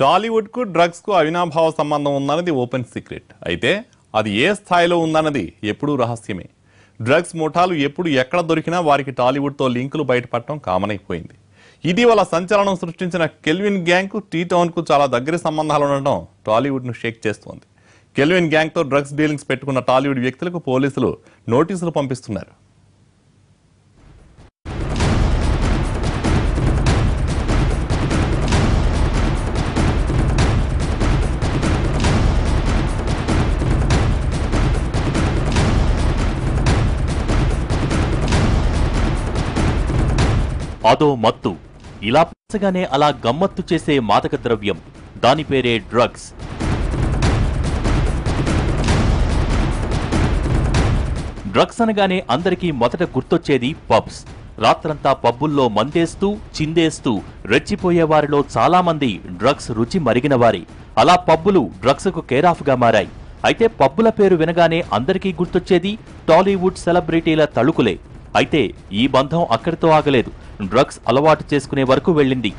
టాలీవుడ్కు డ్రగ్స్కు అవినాభావ సంబంధం ఉందన్నది open secret. అయితే అది ఏ స్థాయిలో ఉందన్నది ఎప్పుడూ రహస్యమే. డ్రగ్స్ ముఠాలు ఎప్పుడు ఎక్కడ దొరికినా వారికి టాలీవుడ్తో లింకులు బయటపడటం కామన్ అయిపోయింది. ఇటీవల సంచలనం సృష్టించిన కెల్విన్ గ్యాంగ్కు టీ టౌన్కు చాలా దగ్గర సంబంధాలు ఉండటం టాలీవుడ్ను షేక్ చేస్తోంది. కెల్విన్ గ్యాంగ్తో డ్రగ్స్ డీలింగ్స్ పెట్టుకున్న టాలీవుడ్ వ్యక్తులకు పోలీసులు నోటీసులు పంపిస్తున్నారు. అదో మత్తు. ఇలా పచ్చగానే అలా గమ్మత్తు చేసే మాదక ద్రవ్యం. దాని పేరే డ్రగ్స్. డ్రగ్స్ అనగానే అందరికీ మొదట గుర్తొచ్చేది పబ్స్. రాత్రంతా పబ్బుల్లో మందేస్తూ చిందేస్తూ రెచ్చిపోయే వారిలో చాలా మంది డ్రగ్స్ రుచి మరిగినవారే. అలా పబ్బులు డ్రగ్స్కు కేరాఫ్గా మారాయి. అయితే పబ్బుల పేరు వినగానే అందరికీ గుర్తొచ్చేది టాలీవుడ్ సెలబ్రిటీల తళుకులే. అయితే ఈ బంధం అక్కడితో ఆగలేదు. డ్రగ్స్ అలవాటు చేసుకునే వరకు వెళ్ళింది.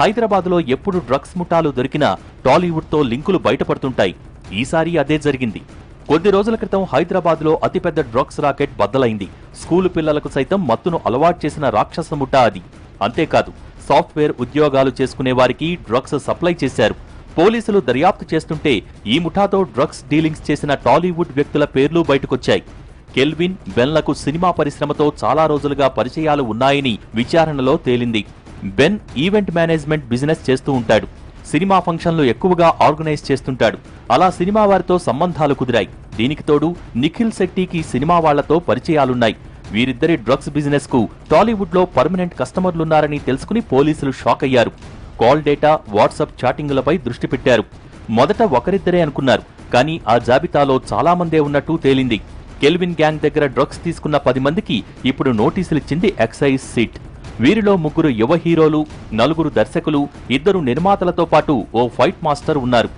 హైదరాబాద్లో ఎప్పుడు డ్రగ్స్ ముఠాలు దొరికినా టాలీవుడ్తో లింకులు బయటపడుతుంటాయి. ఈసారి అదే జరిగింది. కొద్ది రోజుల క్రితం హైదరాబాద్లో అతిపెద్ద డ్రగ్స్ రాకెట్ బద్దలైంది. స్కూలు పిల్లలకు సైతం మత్తును అలవాటు చేసిన రాక్షస ముఠా అది. అంతేకాదు సాఫ్ట్వేర్ ఉద్యోగాలు చేసుకునే వారికి డ్రగ్స్ సప్లై చేశారు. పోలీసులు దర్యాప్తు చేస్తుంటే ఈ ముఠాతో డ్రగ్స్ డీలింగ్స్ చేసిన టాలీవుడ్ వ్యక్తుల పేర్లు బయటకొచ్చాయి. కెల్విన్ బెన్లకు సినిమా పరిశ్రమతో చాలా రోజులుగా పరిచయాలు ఉన్నాయని విచారణలో తేలింది. బెన్ ఈవెంట్ మేనేజ్మెంట్ బిజినెస్ చేస్తూ ఉంటాడు. సినిమా ఫంక్షన్లు ఎక్కువగా ఆర్గనైజ్ చేస్తుంటాడు. అలా సినిమా వారితో సంబంధాలు కుదిరాయి. దీనికి తోడు నిఖిల్ శెట్టికి సినిమా వాళ్ళతో పరిచయాలున్నాయి. వీరిద్దరి డ్రగ్స్ బిజినెస్కు టాలీవుడ్లో పర్మనెంట్ కస్టమర్లున్నారని తెలుసుకుని పోలీసులు షాక్ అయ్యారు. కాల్ డేటా వాట్సాప్ చాటింగులపై దృష్టి పెట్టారు. మొదట ఒకరిద్దరే అనుకున్నారు కానీ ఆ జాబితాలో చాలా మందే ఉన్నట్టు తేలింది. కెల్విన్ గ్యాంగ్ దగ్గర డ్రగ్స్ తీసుకున్న పది మందికి ఇప్పుడు నోటీసులిచ్చింది ఎక్సైజ్ సీట్. వీరిలో ముగ్గురు యువ హీరోలు నలుగురు దర్శకులు ఇద్దరు నిర్మాతలతో పాటు ఓ ఫైట్ మాస్టర్ ఉన్నారు.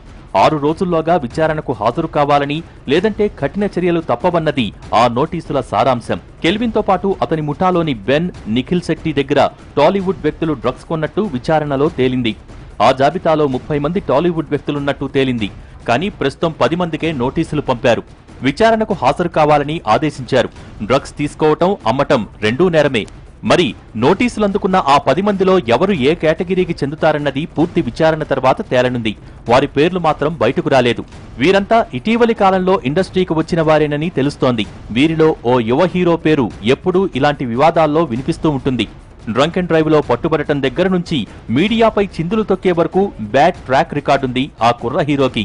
ఆరు రోజుల్లోగా విచారణకు హాజరు కావాలని లేదంటే కఠిన చర్యలు తప్పవన్నది ఆ నోటీసుల సారాంశం. కెల్విన్తో పాటు అతని ముఠాలోని బెన్ నిఖిల్ శెట్టి దగ్గర టాలీవుడ్ వ్యక్తులు డ్రగ్స్ కొన్నట్టు విచారణలో తేలింది. ఆ జాబితాలో ముప్పై మంది టాలీవుడ్ వ్యక్తులున్నట్టు తేలింది. కానీ ప్రస్తుతం పది మందికే నోటీసులు పంపారు. విచారణకు హాజరు కావాలని ఆదేశించారు. డ్రగ్స్ తీసుకోవటం అమ్మటం రెండూ నేరమే. మరి నోటీసులు అందుకున్న ఆ పది మందిలో ఎవరు ఏ కేటగిరీకి చెందుతారన్నది పూర్తి విచారణ తర్వాత తేలనుంది. వారి పేర్లు మాత్రం బయటకు రాలేదు. వీరంతా ఇటీవలి కాలంలో ఇండస్ట్రీకి వచ్చిన వారేనని తెలుస్తోంది. వీరిలో ఓ యువ హీరో పేరు ఎప్పుడూ ఇలాంటి వివాదాల్లో వినిపిస్తూ ఉంటుంది. డ్రంక్ అండ్ డ్రైవ్లో పట్టుబడటం దగ్గర నుంచి మీడియాపై చిందులు తొక్కే వరకు బ్యాడ్ ట్రాక్ రికార్డుంది ఆ కుర్ర హీరోకి.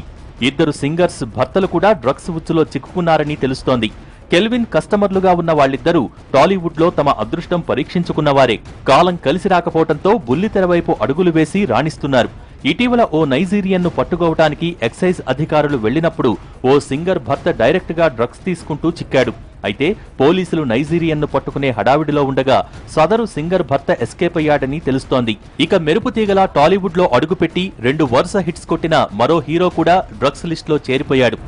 ఇద్దరు సింగర్స్ భర్తలు కూడా డ్రగ్స్ ఉచ్చులో చిక్కుకున్నారని తెలుస్తోంది. కెల్విన్ కస్టమర్లుగా ఉన్న వాళ్ళిద్దరూ టాలీవుడ్లో తమ అదృష్టం పరీక్షించుకున్నవారే. కాలం కలిసి రాకపోవడంతో బుల్లితెర వైపు అడుగులు వేసి రాణిస్తున్నారు. ఇటీవల ఓ నైజీరియన్ను పట్టుకోవటానికి ఎక్సైజ్ అధికారులు వెళ్ళినప్పుడు ఓ సింగర్ భర్త డైరెక్ట్గా డ్రగ్స్ తీసుకుంటూ చిక్కాడు. అయితే పోలీసులు నైజీరియన్ను పట్టుకునే హడావిడిలో ఉండగా సదరు సింగర్ భర్త ఎస్కేప్ అయ్యాడని తెలుస్తోంది. ఇక మెరుపు తీగల టాలీవుడ్లో అడుగుపెట్టి రెండు వరుస హిట్స్ కొట్టిన మరో హీరో కూడా డ్రగ్స్ లిస్టులో చేరిపోయాడు.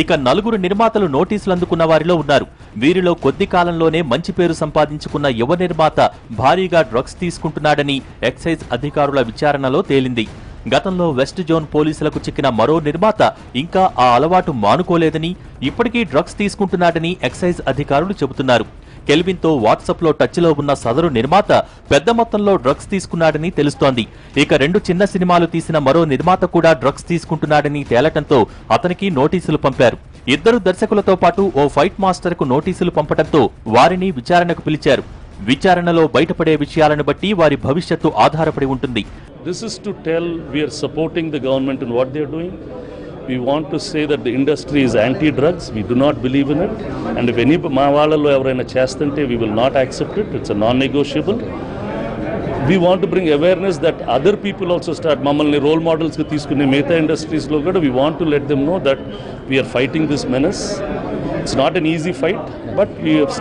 ఇక నలుగురు నిర్మాతలు నోటీసులు అందుకున్న వారిలో ఉన్నారు. వీరిలో కొద్ది కాలంలోనే మంచి పేరు సంపాదించుకున్న యువ నిర్మాత భారీగా డ్రగ్స్ తీసుకుంటున్నాడని ఎక్సైజ్ అధికారుల విచారణలో తేలింది. గతంలో వెస్ట్ జోన్ పోలీసులకు చిక్కిన మరో నిర్మాత ఇంకా ఆ అలవాటు మానుకోలేదని ఇప్పటికీ డ్రగ్స్ తీసుకుంటున్నాడని ఎక్సైజ్ అధికారులు చెబుతున్నారు. కెల్విన్తో వాట్సాప్లో టచ్లో ఉన్న సదరు నిర్మాత పెద్ద మొత్తంలో డ్రగ్స్ తీసుకున్నాడని తెలుస్తోంది. ఇక రెండు చిన్న సినిమాలు తీసిన మరో నిర్మాత కూడా డ్రగ్స్ తీసుకుంటున్నాడని తేలటంతో అతనికి నోటీసులు పంపారు. ఇద్దరు దర్శకులతో పాటు ఓ ఫైట్ మాస్టర్కు నోటీసులు పంపడంతో వారిని విచారణకు పిలిచారు. విచారణలో బయటపడే విషయాలను బట్టి వారి భవిష్యత్తు ఆధారపడి ఉంటుంది. This is to tell we are supporting the government in what they are doing. We want to say that the industry is anti-drugs. We do not believe in it. And if any మా వాళ్ళలో ఎవరైనా చేస్తుంటే we will not accept it. It's a non-negotiable. We want to bring awareness that other people also start మమ్మల్ని role మోడల్స్గా తీసుకునే మిగతా ఇండస్ట్రీస్లో కూడా we want to let them know that we are fighting this it's not not easy fight but but we have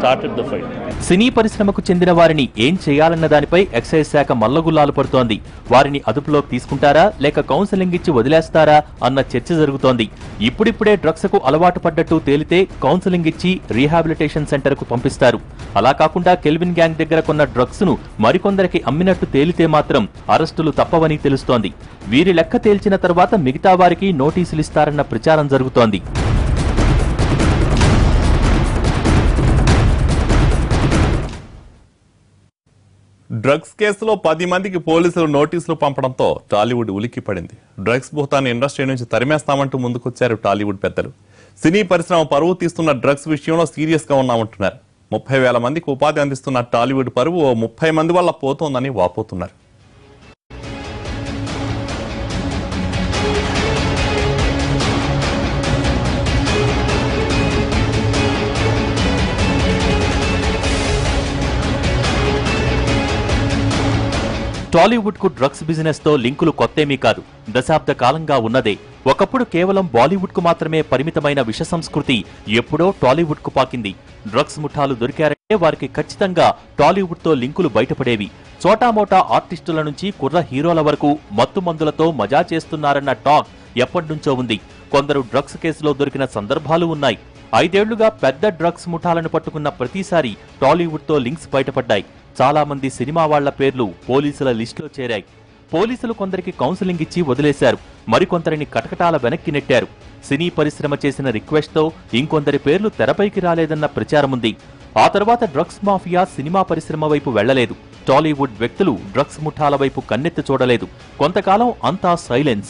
సినీ పరిశ్రమకు చెందిన వారిని ఏం చేయాలన్న దానిపై ఎక్సైజ్ శాఖ మల్లగుల్లాలు పడుతోంది. వారిని అదుపులోకి తీసుకుంటారా లేక కౌన్సిలింగ్ ఇచ్చి వదిలేస్తారా అన్న చర్చ జరుగుతోంది. ఇప్పుడిప్పుడే డ్రగ్స్కు అలవాటు పడ్డట్టు తేలితే కౌన్సిలింగ్ ఇచ్చి రీహాబిలిటేషన్ సెంటర్కు పంపిస్తారు. అలా కాకుండా కెల్విన్ గ్యాంగ్ దగ్గర కొన్న డ్రగ్స్ను మరికొందరికి అమ్మినట్టు తేలితే మాత్రం అరెస్టులు తప్పవని తెలుస్తోంది. వీరి లెక్క తేల్చిన తర్వాత మిగతా వారికి నోటీసులు ఇస్తారన్న ప్రచారం జరుగుతోంది. డ్రగ్స్ కేసులో పది మందికి పోలీసులు నోటీసులు పంపడంతో టాలీవుడ్ ఉలిక్కి పడింది. డ్రగ్స్ భూతాన్ని ఇండస్ట్రీ నుంచి తరిమేస్తామంటూ ముందుకొచ్చారు టాలీవుడ్ పెద్దలు. సినీ పరిశ్రమ పరువు తీస్తున్న డ్రగ్స్ విషయంలో సీరియస్గా ఉన్నామంటున్నారు. ముప్పై వేల మందికి ఉపాధి అందిస్తున్న టాలీవుడ్ పరువు ఓ ముప్పై మంది వల్ల పోతోందని వాపోతున్నారు. టాలీవుడ్కు డ్రగ్స్ బిజినెస్తో లింకులు కొత్తేమీ కాదు. దశాబ్ద కాలంగా ఉన్నదే. ఒకప్పుడు కేవలం బాలీవుడ్కు మాత్రమే పరిమితమైన విష సంస్కృతి ఎప్పుడో టాలీవుడ్కు పాకింది. డ్రగ్స్ ముఠాలు దొరికారంటే వారికి ఖచ్చితంగా టాలీవుడ్తో లింకులు బయటపడేవి. చోటామోటా ఆర్టిస్టుల నుంచి కుర్ర హీరోల వరకు మత్తు మందులతో మజా చేస్తున్నారన్న టాక్ ఎప్పటినుంచో ఉంది. కొందరు డ్రగ్స్ కేసులో దొరికిన సందర్భాలు ఉన్నాయి. ఐదేళ్ళుగా పెద్ద డ్రగ్స్ ముఠాలను పట్టుకున్న ప్రతిసారి టాలీవుడ్తో లింక్స్ బయటపడ్డాయి. చాలామంది సినిమా వాళ్ళ పేర్లు పోలీసుల లిస్టులో చేరాయి. పోలీసులు కొందరికి కౌన్సిలింగ్ ఇచ్చి వదిలేశారు. మరికొందరిని కటకటాల వెనక్కి నెట్టారు. సినీ పరిశ్రమ చేసిన రిక్వెస్ట్తో ఇంకొందరి పేర్లు తెరపైకి రాలేదన్న ప్రచారముంది. ఆ తర్వాత డ్రగ్స్ మాఫియా సినిమా పరిశ్రమ వైపు వెళ్ళలేదు టాలీవుడ్ వ్యక్తులు డ్రగ్స్ ముఠాల వైపు కన్నెత్తి చూడలేదు. కొంతకాలం అంతా సైలెన్స్.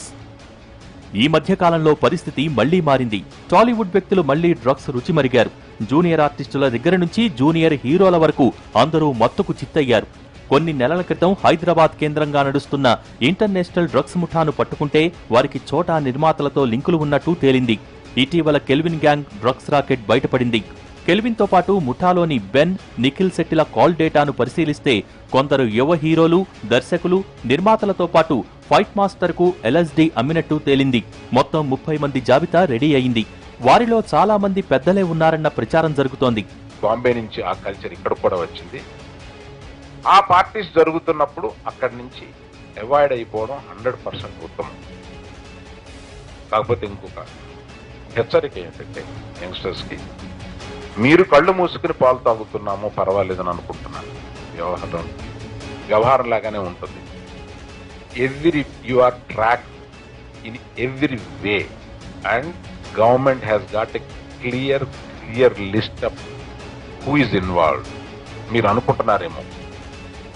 ఈ మధ్యకాలంలో పరిస్థితి మళ్ళీ మారింది. టాలీవుడ్ వ్యక్తులు మళ్ళీ డ్రగ్స్ రుచి మరిగారు. జూనియర్ ఆర్టిస్టుల దగ్గర నుంచి జూనియర్ హీరోల వరకు అందరూ మత్తుకు చిత్తయ్యారు. కొన్ని నెలల క్రితం హైదరాబాద్ కేంద్రంగా నడుస్తున్న ఇంటర్నేషనల్ డ్రగ్స్ ముఠాను పట్టుకుంటే వారికి చోటా నిర్మాతలతో లింకులు ఉన్నట్టు తేలింది. ఇటీవల కెల్విన్ గ్యాంగ్ డ్రగ్స్ రాకెట్ బయటపడింది. కెల్విన్తో పాటు ముఠాలోని బెన్ నిఖిల్ శెట్టిల కాల్ డేటాను పరిశీలిస్తే కొందరు యువ హీరోలు దర్శకులు నిర్మాతలతో పాటు ఫైట్ మాస్టర్కు ఎల్ఎస్డి అమ్మినట్టు తేలింది. మొత్తం ముప్పై మంది జాబితా రెడీ అయింది. వారిలో చాలా మంది పెద్దలే ఉన్నారన్న ప్రచారం జరుగుతోంది. బాంబే నుంచి ఆ కల్చర్ ఇక్కడ కూడా వచ్చింది. ఆ పార్టీస్ జరుగుతున్నప్పుడు అక్కడి నుంచి అవాయిడ్ అయిపోవడం హండ్రెడ్ పర్సెంట్ ఉత్తమం. కాకపోతే ఇంకొక హెచ్చరిక ఏంటంటే యంగ్స్టర్స్కి మీరు కళ్ళు మూసుకుని పాలు తాగుతున్నాము పర్వాలేదని అనుకుంటున్నాను. వ్యవహారం వ్యవహారం లాగానే ఉంటుంది. Every you are track in every way and government has got a clear clear list of who is involved మీరు అనుకుంటున్నారేమో.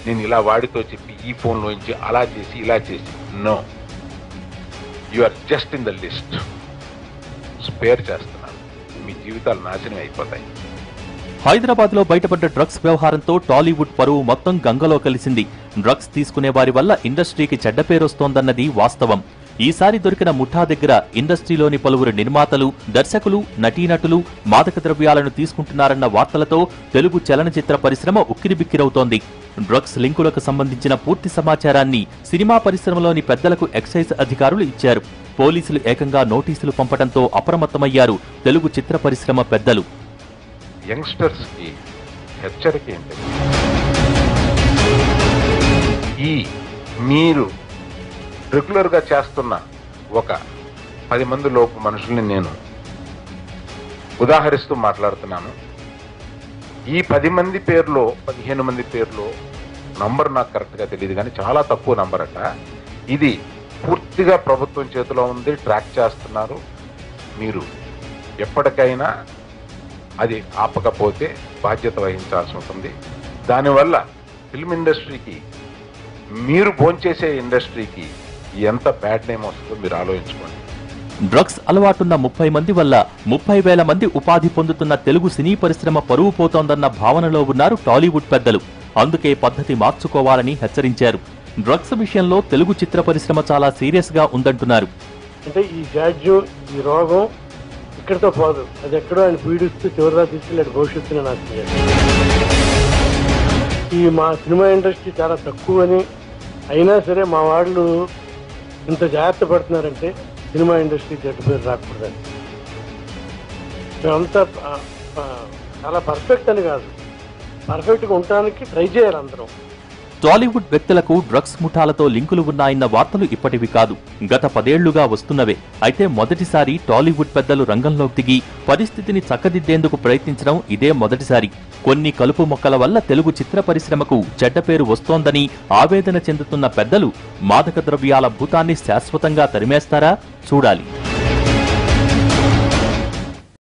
నేను ఇలా వాడితో చెప్పి ఈ ఫోన్లోంచి అలా చేసి ఇలా చేసి. No you are just in the list spare చేస్తాను. మీ జీవితాలు నాశనం అయిపోతాయి. హైదరాబాద్లో బయటపడ్డ డ్రగ్స్ వ్యవహారంతో టాలీవుడ్ పరువు మొత్తం గంగలో కలిసింది. డ్రగ్స్ తీసుకునే వారి వల్ల ఇండస్ట్రీకి చెడ్డ పేరొస్తోందన్నది వాస్తవం. ఈసారి దొరికిన ముఠా దగ్గర ఇండస్ట్రీలోని పలువురు నిర్మాతలు దర్శకులు నటీనటులు మాదక ద్రవ్యాలను తీసుకుంటున్నారన్న వార్తలతో తెలుగు చలనచిత్ర పరిశ్రమ ఉక్కిరిబిక్కిరవుతోంది. డ్రగ్స్ లింకులకు సంబంధించిన పూర్తి సమాచారాన్ని సినిమా పరిశ్రమలోని పెద్దలకు ఎక్సైజ్ అధికారులు ఇచ్చారు. పోలీసులు ఏకంగా నోటీసులు పంపడంతో అప్రమత్తమయ్యారు తెలుగు చిత్ర పరిశ్రమ పెద్దలు. యంగ్స్టర్స్కి హెచ్చరిక ఏంటంటే ఈ మీరు రెగ్యులర్గా చేస్తున్న ఒక పది మంది లోపు మనుషుల్ని నేను ఉదాహరిస్తూ మాట్లాడుతున్నాను. ఈ పది మంది పేర్లో పదిహేను మంది పేర్లో నంబర్ నాకు కరెక్ట్గా తెలియదు కానీ చాలా తక్కువ నంబర్ అట ఇది పూర్తిగా ప్రభుత్వం చేతిలో ఉంది ట్రాక్ చేస్తున్నారు. మీరు ఎప్పటికైనా అది ఆపకపోతే బాధ్యత వహించాల్సి ఉంటుంది. దానివల్ల ఫిల్మ్ ఇండస్ట్రీకి మీరు భోంచేసే ఇండస్ట్రీకి ఎంత బ్యాడ్ నేమ్ వస్తుందో మీరు ఆలోచించుకోండి. డ్రగ్స్ అలవాటున్న ముప్పై మంది వల్ల ముప్పై వేల మంది ఉపాధి పొందుతున్న తెలుగు సినీ పరిశ్రమ పరువు పోతోందన్న భావనలో ఉన్నారు టాలీవుడ్ పెద్దలు. అందుకే పద్ధతి మార్చుకోవాలని హెచ్చరించారు. డ్రగ్స్ విషయంలో తెలుగు చిత్ర పరిశ్రమ చాలా సీరియస్గా ఉందంటున్నారు. అంటే ఈ జాడ్యం ఈ రోగం ఇక్కడితో పోదు. అది ఎక్కడో ఆయన పీడిస్తూ చివరిదా తీసుకెళ్ళాడు భవిష్యత్తుని నాకు ఈ మా సినిమా ఇండస్ట్రీ చాలా తక్కువని అయినా సరే మా వాళ్ళు ఇంత జాగ్రత్త పడుతున్నారంటే సినిమా ఇండస్ట్రీ చెడ్డ పేరు రాకూడదని. మేమంతా చాలా పర్ఫెక్ట్ అని కాదు. పర్ఫెక్ట్గా ఉండడానికి ట్రై చేయాలి అందరం. టాలీవుడ్ వ్యక్తులకు డ్రగ్స్ ముఠాలతో లింకులు ఉన్నాయన్న వార్తలు ఇప్పటివి కాదు. గత పదేళ్ళుగా వస్తున్నవే. అయితే మొదటిసారి టాలీవుడ్ పెద్దలు రంగంలోకి దిగి పరిస్థితిని చక్కదిద్దేందుకు ప్రయత్నించడం ఇదే మొదటిసారి. కొన్ని కలుపు మొక్కల వల్ల తెలుగు చిత్ర పరిశ్రమకు చెడ్డ పేరు వస్తోందని ఆవేదన చెందుతున్న పెద్దలు మాదక ద్రవ్యాల భూతాన్ని శాశ్వతంగా తరిమేస్తారా? చూడాలి.